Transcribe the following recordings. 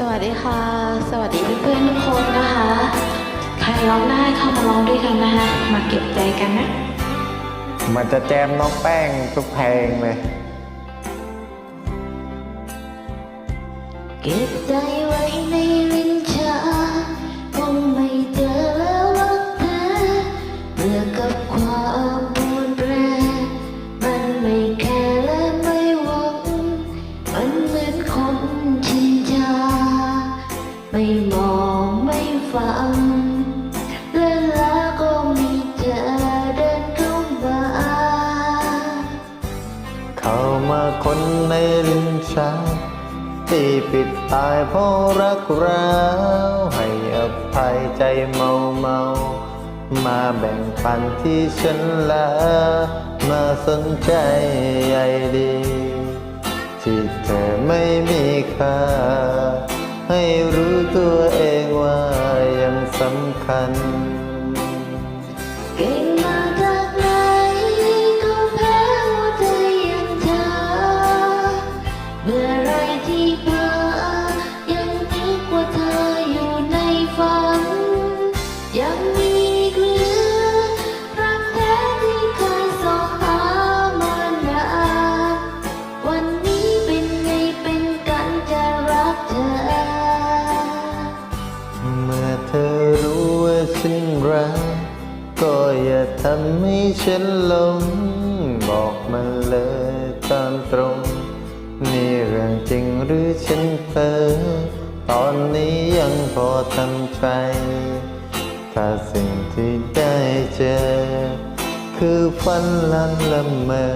สวัสดีค่ะ สวัสดีเพื่อนๆทุกคนนะคะ ใครร้องได้เข้ามาร้องด้วยกันนะคะ มาเก็บใจกันนะ มันจะแจมน้องแป้งทุกเพลงเลย เก็บใจ ฟังเล่นแล้วก็มีเธอเดินเข้ามาเข้ามาคนในลิ้นชักที่ปิดตายเพราะรักเราให้อภัยใจเมาเมามาแบ่งปันที่ฉันลามาสนใจใยดี ที่เธอไม่มีค่าให้รู้ำคัญ ก็อย่าทำให้ฉันหลงบอกมาเลยตามตรงนี่เรื่องจริงหรือฉันเพ้อตอนนี้ยังพอทำใจ ถ้าสิ่งที่ได้เจอ คือฝันลันละเมอ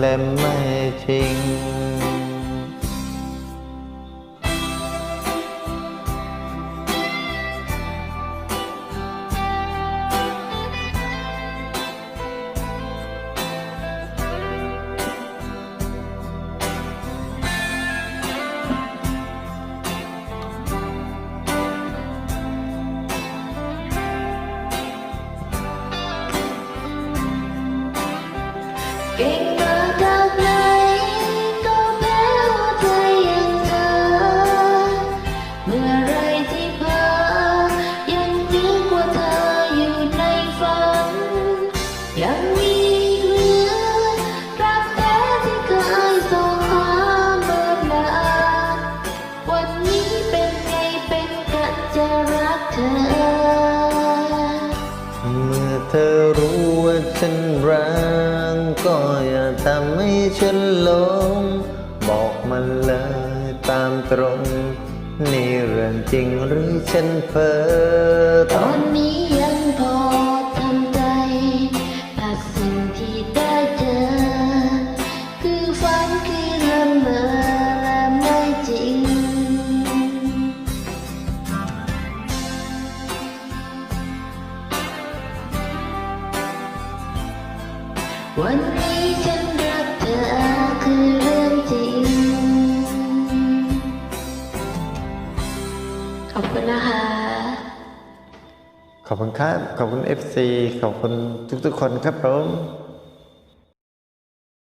และไม่จริง เก่งมาจากไหนก็แพ้หัวใจอย่างเธอเมื่อไรที่เพ้อยังนึกว่าเธออยู่ในฝันยังมีเหลือรักแท้ที่เคยส่งหาเมื่อนานวันนี้เป็นไงเป็นกันจะรักเธอเมื่อเธอรู้ว่าฉันรัก ทำให้ฉันหลงบอกมาเลยตามตรง นี่เรื่องจริงหรือฉันเพ้อตอนนี้ยังพอทำใจแต่สิ่งที่ได้เจอ คือฝันคือละเมอและไม่จริง วันนี้ฉัน อบคุณนะคะ ขอบคุณครับ ขอบคุณ FC ขอบคุณทุกๆคนครับผม